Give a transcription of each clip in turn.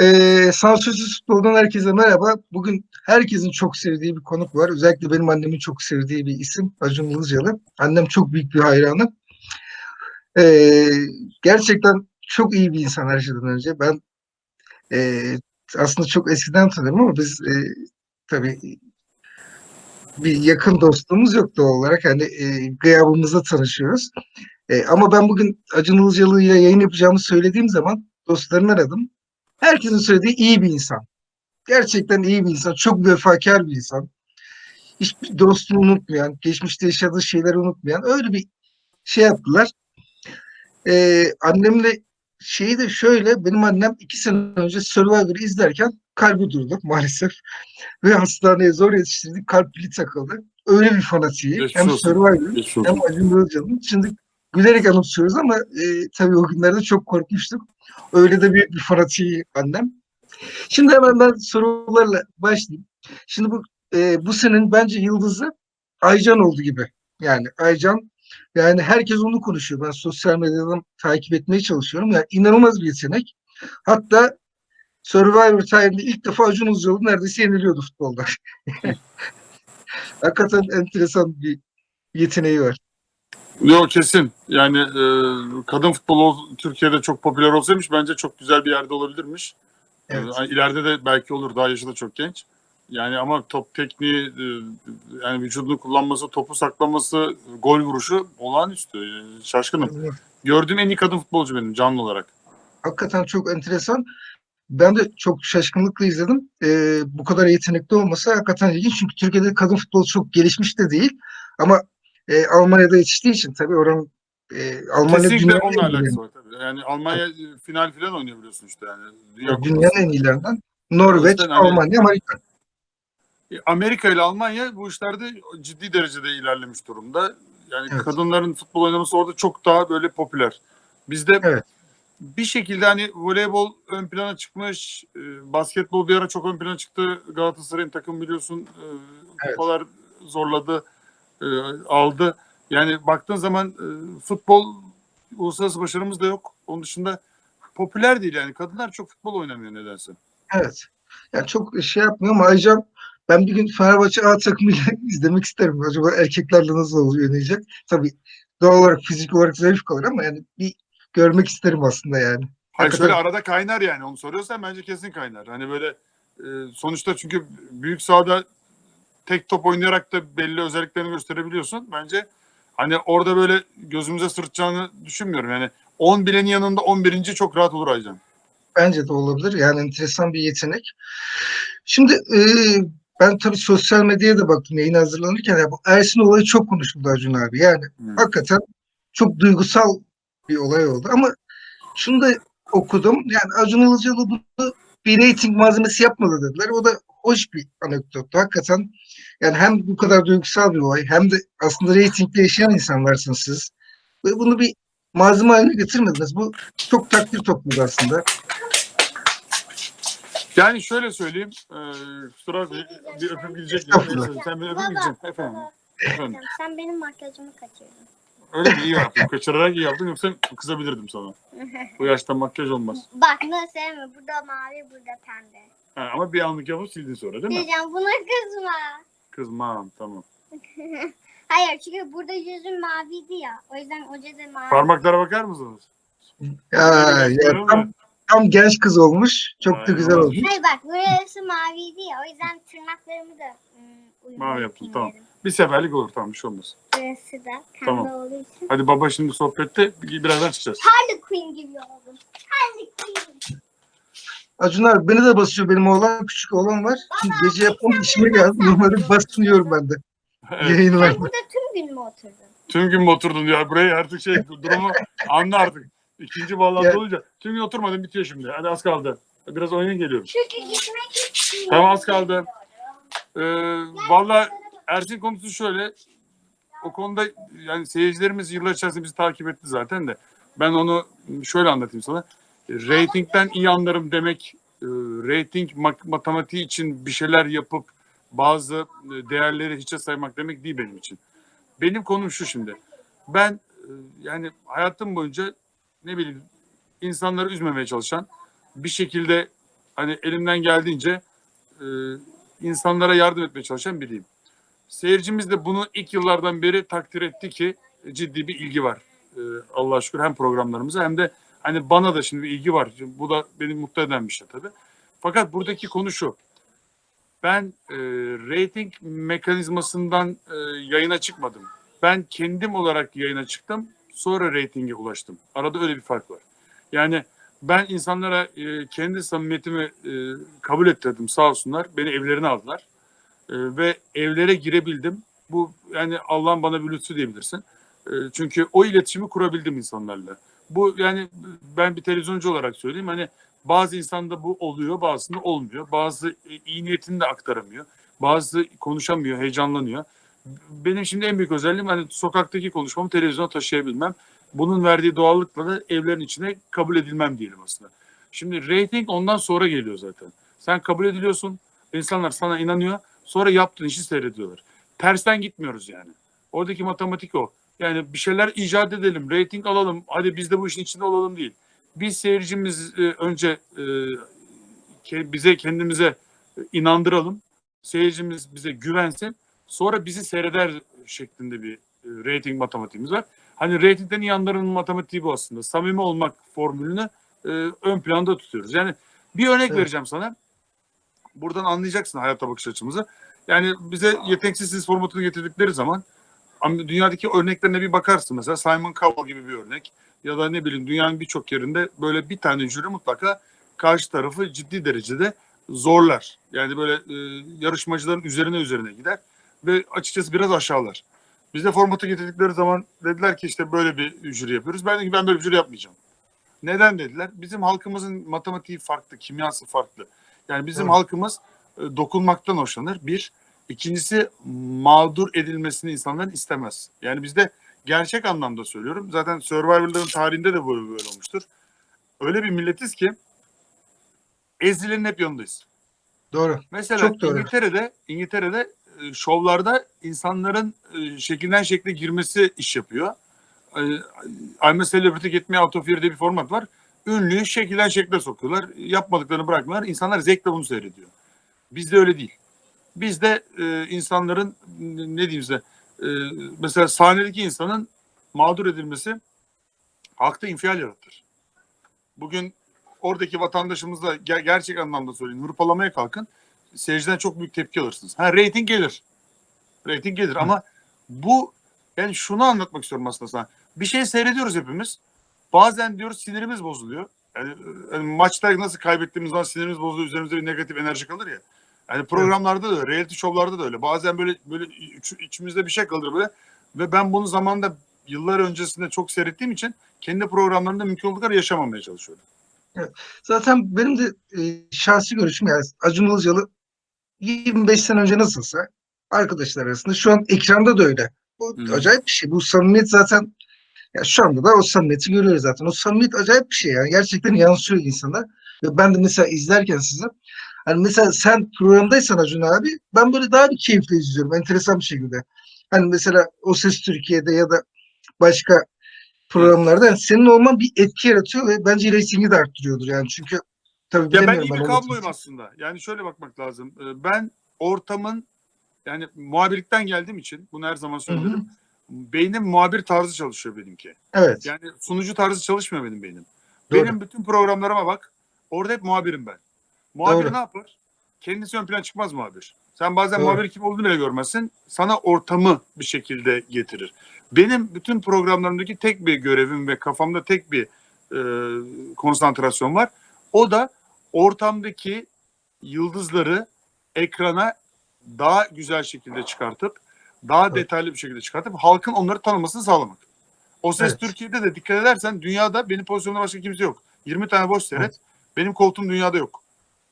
Ee, Sansürsüz Futbol'dan herkese merhaba. Bugün herkesin çok sevdiği bir konuk var. Özellikle benim annemin çok sevdiği bir isim Acun Ilıcalı. Annem çok büyük bir hayranı. Ee, gerçekten çok iyi bir insan her şeyden önce. Ben e, aslında çok eskiden tanıyorum ama biz e, tabii bir yakın dostluğumuz yok doğal olarak. Hani e, gıyabımızda tanışıyoruz. E, ama ben bugün Acun Ilıcalı yayın yapacağımı söylediğim zaman dostlarını aradım. Herkesin söylediği iyi bir insan. Gerçekten iyi bir insan. Çok vefakar bir insan. Hiçbir dostunu unutmayan, geçmişte yaşadığı şeyleri unutmayan öyle bir şey yaptılar. Ee, annemle şeyi de şöyle, benim annem iki sene önce Survivor'ı izlerken kalbi durdu maalesef. Ve hastaneye zor yetiştirdik, kalp pili takıldı. Öyle bir fanatiği. Geçmiş Hem Geçmiş hem. Acun Ilıcalı'nın. Şimdi gülerek anımsıyoruz ama e, tabii o günlerde çok korkmuştuk. Öyle de büyük bir fanatiği annem. Şimdi hemen ben sorularla başlayayım. Şimdi bu e, bu senin bence yıldızı Aycan oldu gibi. Yani Aycan yani herkes onu konuşuyor. Ben sosyal medyadan takip etmeye çalışıyorum. Yani inanılmaz bir yetenek. Hatta Survivor tarihinde ilk defa Acun Ilıcalı neredeyse yeniliyordu futbolda. Hakikaten enteresan bir yeteneği var. Yok kesin. Yani e, kadın futbolu Türkiye'de çok popüler olsaymış bence çok güzel bir yerde olabilirmiş. Evet. E, ileride de belki olur. Daha yaşı da çok genç. Yani ama top tekniği, e, yani vücudunu kullanması, topu saklaması, gol vuruşu olağanüstü. E, şaşkınım. Gördüğüm en iyi kadın futbolcu benim canlı olarak. Hakikaten çok enteresan. Ben de çok şaşkınlıkla izledim. Ee, bu kadar yetenekli olması hakikaten ilginç. Çünkü Türkiye'de kadın futbolu çok gelişmiş de değil. Ama e, Almanya'da yetiştiği için tabii oranın e, Almanya Kesinlikle dünyanın onunla alakası var tabii. Yani Almanya final filan oynuyor biliyorsun işte yani. Dünya dünyanın en iyilerinden. Norveç, hani- Almanya, Amerika. E, Amerika ile Almanya bu işlerde ciddi derecede ilerlemiş durumda. Yani Evet. kadınların futbol oynaması orada çok daha böyle popüler. Bizde Evet. bir şekilde hani voleybol ön plana çıkmış, e, basketbol bir ara çok ön plana çıktı. Galatasaray'ın takım biliyorsun e, Evet. kupalar zorladı, e, aldı. Yani baktığın zaman e, futbol uluslararası başarımız da yok. Onun dışında popüler değil yani. Kadınlar çok futbol oynamıyor nedense. Evet. Yani çok şey yapmıyor ama Aycan ben bir gün Fenerbahçe A takımıyla izlemek isterim. Acaba erkeklerle nasıl oluyor oynayacak? Tabii doğal olarak fizik olarak zayıf kalır ama yani bir görmek isterim aslında yani. Hayır Hakikaten. şöyle arada kaynar yani onu soruyorsan bence kesin kaynar. Hani böyle e, sonuçta çünkü büyük sahada tek top oynayarak da belli özelliklerini gösterebiliyorsun. Bence hani orada böyle gözümüze sırtacağını düşünmüyorum. Yani 10 bilenin yanında 11. çok rahat olur Aycan. Bence de olabilir. Yani enteresan bir yetenek. Şimdi e, ben tabii sosyal medyaya da baktım yayın hazırlanırken. Ya bu Ersin olayı çok konuşuldu Acun abi. Yani Hmm. hakikaten çok duygusal bir olay oldu. Ama şunu da okudum. Yani Acun Ilıcalı bunu bir reyting malzemesi yapmadı dediler. O da hoş bir anekdottu. Hakikaten yani hem bu kadar duygusal bir olay hem de aslında reytingde yaşayan insanlarsınız siz. Ve bunu bir malzeme haline getirmediniz. Bu çok takdir topladı aslında. Yani şöyle söyleyeyim. E, kusura bakmayın, bir öpüp gidecek. Sen bir öpüp gideceksin. Efendim. Efendim. Sen benim makyajımı kaçırdın. Öyle mi? İyi yaptın. Kaçırarak iyi yaptın. Yoksa kızabilirdim sana. Bu yaşta makyaj olmaz. Bak nasıl sevme. Burada mavi, burada pembe. Ha, ama bir anlık yapıp sildin sonra değil mi? Diyeceğim buna kızma. Kızmam tamam. Hayır çünkü burada yüzüm maviydi ya. O yüzden oje de mavi. Parmaklara bakar mısınız? Ya, ya tam, tam genç kız olmuş. Çok da Aynen. güzel olmuş. Hayır bak burası maviydi ya. O yüzden tırnaklarımı da ım, uyumlu Mavi yaptın, tamam. yapayım dedim. Bir seferlik olur tamam bir şey olmaz. Burası da pembe Tamam. olduğu için. Hadi baba şimdi sohbette birazdan çıkacağız. Harley Quinn gibi oldum. Harley Quinn. Acun abi beni de basıyor. Benim oğlan küçük oğlan var. Gece yapmam işime geldi. Normalde basmıyorum ben de. Evet. Yayını Sen burada tüm gün mü oturdun? Tüm gün mü oturdun ya buraya artık şey durumu anla artık. İkinci bağlantı Ya- olunca tüm gün oturmadım bitiyor şimdi. Hadi az kaldı. Biraz oyuna geliyorum. Çünkü gitmek istiyorum. Tamam az kaldı. Ee, Valla Ersin konusu şöyle. O konuda yani seyircilerimiz yıllar içerisinde bizi takip etti zaten de. Ben onu şöyle anlatayım sana. Ratingden iyi anlarım demek, e, rating matematiği için bir şeyler yapıp bazı e, değerleri hiçe saymak demek değil benim için. Benim konum şu şimdi. Ben e, yani hayatım boyunca ne bileyim insanları üzmemeye çalışan, bir şekilde hani elimden geldiğince insanlara yardım etmeye çalışan biriyim. Seyircimiz de bunu ilk yıllardan beri takdir etti ki ciddi bir ilgi var. E, Allah'a şükür hem programlarımıza hem de hani bana da şimdi bir ilgi var. Bu da beni mutlu eden bir şey tabii. Fakat buradaki konu şu. Ben e, rating mekanizmasından e, yayına çıkmadım. Ben kendim olarak yayına çıktım. Sonra reytinge ulaştım. Arada öyle bir fark var. Yani ben insanlara e, kendi samimiyetimi e, kabul ettirdim sağ olsunlar. Beni evlerine aldılar. E, ve evlere girebildim. Bu yani Allah'ın bana bir lütfu diyebilirsin. E, çünkü o iletişimi kurabildim insanlarla. Bu yani ben bir televizyoncu olarak söyleyeyim. Hani bazı insanda bu oluyor, bazısında olmuyor. Bazı e, iyi niyetini de aktaramıyor. Bazı konuşamıyor, heyecanlanıyor. Benim şimdi en büyük özelliğim hani sokaktaki konuşmamı televizyona taşıyabilmem. Bunun verdiği doğallıkla da evlerin içine kabul edilmem diyelim aslında. Şimdi rating ondan sonra geliyor zaten. Sen kabul ediliyorsun, insanlar sana inanıyor. Sonra yaptığın işi seyrediyorlar. Tersten gitmiyoruz yani. Oradaki matematik o. Yani bir şeyler icat edelim, rating alalım, hadi biz de bu işin içinde olalım değil. Biz seyircimiz e, önce e, bize kendimize inandıralım. Seyircimiz bize güvensin. Sonra bizi seyreder şeklinde bir e, rating matematiğimiz var. Hani ratingden yanların matematiği bu aslında. Samimi olmak formülünü e, ön planda tutuyoruz. Yani bir örnek Evet. vereceğim sana. Buradan anlayacaksın hayata bakış açımızı. Yani bize yeteneksiz formatını getirdikleri zaman ama dünyadaki örneklerine bir bakarsın mesela Simon Cowell gibi bir örnek ya da ne bileyim dünyanın birçok yerinde böyle bir tane jüri mutlaka karşı tarafı ciddi derecede zorlar. Yani böyle e, yarışmacıların üzerine üzerine gider ve açıkçası biraz aşağılar. Bize formatı getirdikleri zaman dediler ki işte böyle bir jüri yapıyoruz. Ben dedim ki ben böyle bir jüri yapmayacağım. Neden dediler? Bizim halkımızın matematiği farklı, kimyası farklı. Yani bizim Evet. halkımız e, dokunmaktan hoşlanır. Bir. İkincisi mağdur edilmesini insanlar istemez. Yani bizde gerçek anlamda söylüyorum. Zaten Survivor'ların tarihinde de böyle böyle olmuştur. Öyle bir milletiz ki ezilenin hep yanındayız. Doğru. Mesela Çok doğru. İngiltere'de İngiltere'de e, şovlarda insanların e, şekilden şekle girmesi iş yapıyor. I'm a Celebrity Get Me Out of Here diye bir format var. Ünlüyü şekilden şekle sokuyorlar. Yapmadıklarını bırakmıyorlar. İnsanlar zevkle bunu seyrediyor. Bizde öyle değil. Bizde e, insanların ne diyeyim size e, mesela sahnedeki insanın mağdur edilmesi halkta infial yaratır. Bugün oradaki vatandaşımızla ger- gerçek anlamda söyleyeyim hırpalamaya kalkın seyirciden çok büyük tepki alırsınız. Ha reyting gelir. Reyting gelir ama bu ben şunu anlatmak istiyorum aslında sana. Bir şey seyrediyoruz hepimiz. Bazen diyoruz sinirimiz bozuluyor. Yani, yani maçta nasıl kaybettiğimiz zaman sinirimiz bozuluyor. Üzerimizde bir negatif enerji kalır ya. Yani programlarda da öyle, reality şovlarda da öyle. Bazen böyle böyle iç- içimizde bir şey kalır böyle. Ve ben bunu zamanda yıllar öncesinde çok seyrettiğim için kendi programlarımda mümkün olduğu kadar yaşamamaya çalışıyorum. Zaten benim de e, şahsi görüşüm yani Acun Ilıcalı 25 sene önce nasılsa arkadaşlar arasında şu an ekranda da öyle. Bu Hı. acayip bir şey. Bu samimiyet zaten ya şu anda da o samimiyeti görüyoruz zaten. O samimiyet acayip bir şey yani. Gerçekten yansıyor insana. Ve ben de mesela izlerken sizi hani mesela sen programdaysan Acun abi ben böyle daha bir keyifle izliyorum. Enteresan bir şekilde. Hani mesela O Ses Türkiye'de ya da başka programlarda yani senin olman bir etki yaratıyor ve bence reytingi de arttırıyordur yani. Çünkü tabii Ya ben iyi bir kabloyum aslında. Yani şöyle bakmak lazım. Ee, Ben ortamın yani muhabirlikten geldiğim için bunu her zaman Hı hı. Beynim muhabir tarzı çalışıyor benimki. Evet. Yani sunucu tarzı çalışmıyor benim beynim. Doğru. Benim bütün programlarıma bak. Orada hep muhabirim ben. Muhabir Doğru. ne yapar? Kendisi ön plan çıkmaz muhabir. Sen bazen Doğru. muhabir kim olduğunu bile görmezsin. Sana ortamı bir şekilde getirir. Benim bütün programlarımdaki tek bir görevim ve kafamda tek bir e, konsantrasyon var. O da ortamdaki yıldızları ekrana daha güzel şekilde çıkartıp daha Evet. detaylı bir şekilde çıkartıp halkın onları tanımasını sağlamak. O ses Evet. Türkiye'de de dikkat edersen dünyada benim pozisyonumda başka kimse yok. 20 tane boş seyret. Evet. Benim koltuğum dünyada yok.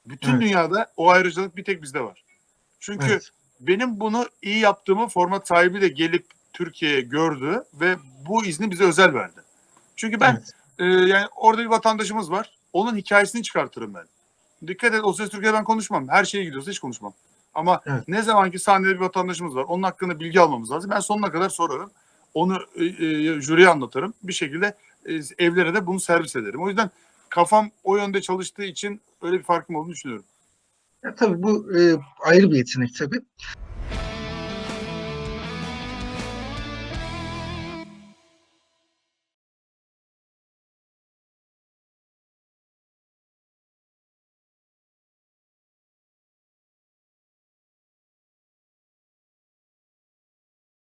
Bütün Evet. dünyada o ayrıcalık bir tek bizde var. Çünkü Evet. benim bunu iyi yaptığımı format sahibi de gelip Türkiye'ye gördü ve bu izni bize özel verdi. Çünkü ben Evet. e, yani orada bir vatandaşımız var. Onun hikayesini çıkartırım ben. Dikkat et o ses Türkiye'de ben konuşmam. Her şeye gidiyorsa hiç konuşmam. Ama Evet. ne zaman ki sahnede bir vatandaşımız var. Onun hakkında bilgi almamız lazım. Ben sonuna kadar sorarım. Onu e, e, jüriye anlatırım. Bir şekilde e, evlere de bunu servis ederim. O yüzden kafam o yönde çalıştığı için öyle bir farkım olduğunu düşünüyorum. Ya tabii bu e, ayrı bir yetenek tabii.